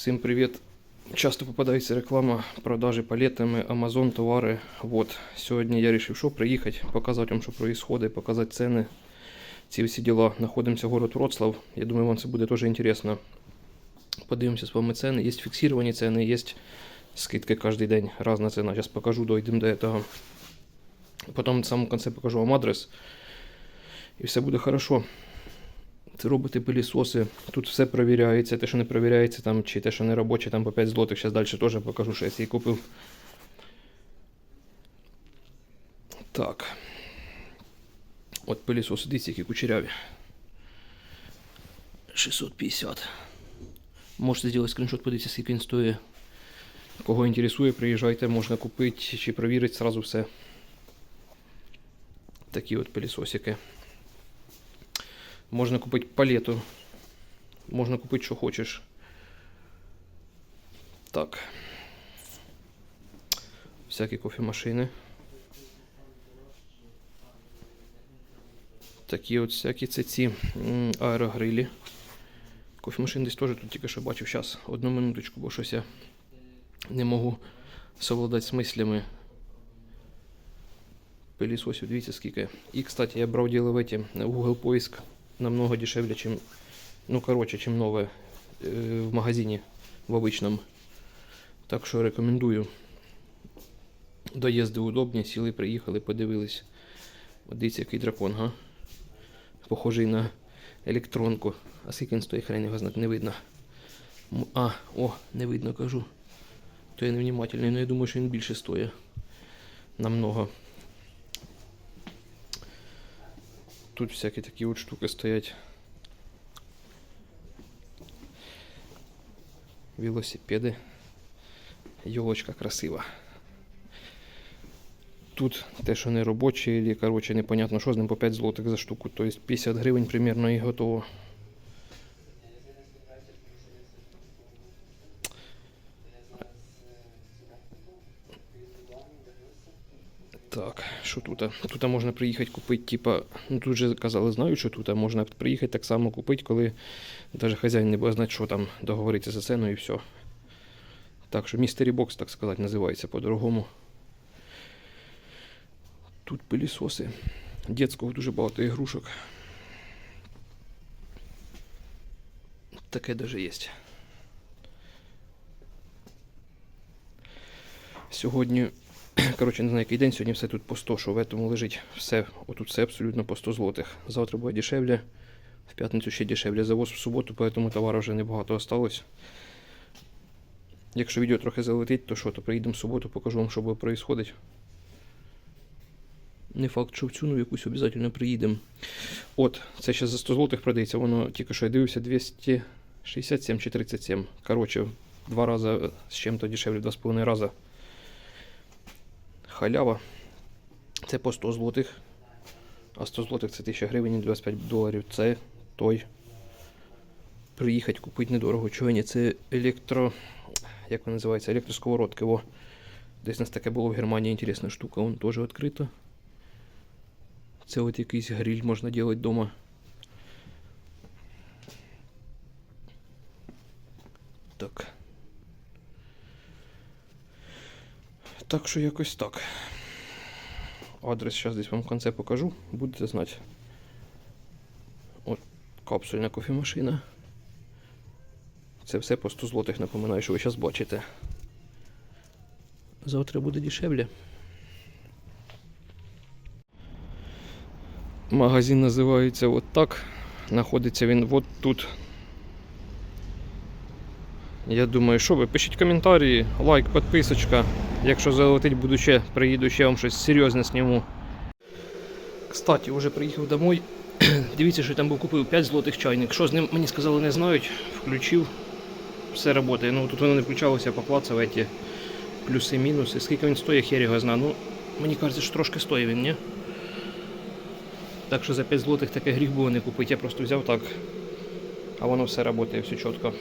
Всім привіт! Часто попадається реклама продажі палетами, Amazon товари. Вот. Сьогодні я вирішив, що приїхати, показати вам, що відбувається, показати ціни. Ці всі діла. Знаходимося в город Вроцлав. Я думаю, вам це буде теж інтересно. Подивимося з вами ціни. Є фіксовані ціни, є скидки кожен день. Разна ціна. Зараз покажу, дойдемо до цього. Потім в самому кінці покажу вам адрес. І все буде хорошо. Це робити пилісоси. Тут все перевіряється. Те, що не перевіряється, там, чи те, що не робоче, там по 5 злотих. Зараз далі теж покажу, що я її купив. Так. От пилісоси, дивіться, які кучеряві. 650. Можете зробити скріншот, подивитися, скільки він стоїть. Кого інтересує, приїжджайте, можна купити чи перевірити сразу все. Такі от пилісосики. Можна купити палету. Можна купити, що хочеш. Так. Всякі кофемашини. Такі от всякі це ці аерогрилі. Кофемашин десь теж тут тільки що бачив. Зараз, одну минуточку, бо щось я не можу совладати з мислями. Пилісосів, дивіться скільки. І, кстати, я брав діло в Google поиск намного дешевле, чем, ну, короче, чем новое э, в магазине, в обычном. Так що рекомендую. Доїзди удобні, сіли, приїхали, подивились. Дивіться, який дракон, га? Похожий на електронку. А скільки він стоїть, хрен його знати, не видно. А, о, не видно, кажу. То я невнимательний, але я думаю, що він більше стоїть. Намного. Тут всякі такі от штуки стоять. Велосипеди. Йолочка красива. Тут те, що не робочі, коротше, непонятно, що з ним по 5 злотих за штуку. Тобто 50 гривень примерно і готово. Що тут? Тут можна приїхати купити, типа, ну тут же казали, знаю, що тут можна приїхати так само купити, коли навіть хазяїн не буде знати, що там договоритися за ціну і все. Так що містері бокс, так сказати, називається по-дорогому. Тут пилісоси. Дітського дуже багато ігрушок. Таке даже є. Сьогодні Коротше, не знаю, який день, сьогодні все тут по 100, що в этому лежить все, отут все абсолютно по 100 злотих. Завтра буде дешевле, в п'ятницю ще дешевле. Завоз в суботу, поэтому товару вже небагато осталось. Якщо відео трохи залетить, то що, то приїдемо в суботу, покажу вам, що буде відбуватися. Не факт, що в цю ну якусь обов'язково приїдемо. От, це ще за 100 злотих продається, воно тільки що я дивився 267 чи 37. Коротше, два рази з чим-то дешевле, два з половиною рази халява. Це по 100 злотих. А 100 злотих це 1000 гривень і 25 доларів. Це той. Приїхати купити недорого. Чого ні? Це електро. Як вона називається? Електросковородки. Во. Десь у нас таке було в Германії інтересна штука. Вон теж відкрита. Це от якийсь гриль можна робити вдома. Так. Так що якось так. Адрес зараз десь вам в кінці покажу, будете знати. От капсульна кофемашина. Це все по 100 злотих, напоминаю, що ви зараз бачите. Завтра буде дешевле. Магазин називається от так. Знаходиться він от тут. Я думаю, що ви пишіть коментарі, лайк, підписочка. Якщо залетить, буду ще, приїду ще вам щось серйозне зніму. Кстати, вже приїхав домой. Дивіться, що я там був купив 5 злотих чайник. Що з ним мені сказали, не знають. Включив. Все працює. Ну тут воно не включалося, поклацав эти плюси-мінуси. Скільки він стоїть, хер його зна. Ну, мені кажеться, що трошки стоїть він, ні? Так що за 5 злотих таке гріх було не купити. Я просто взяв так. А воно все працює, все чітко.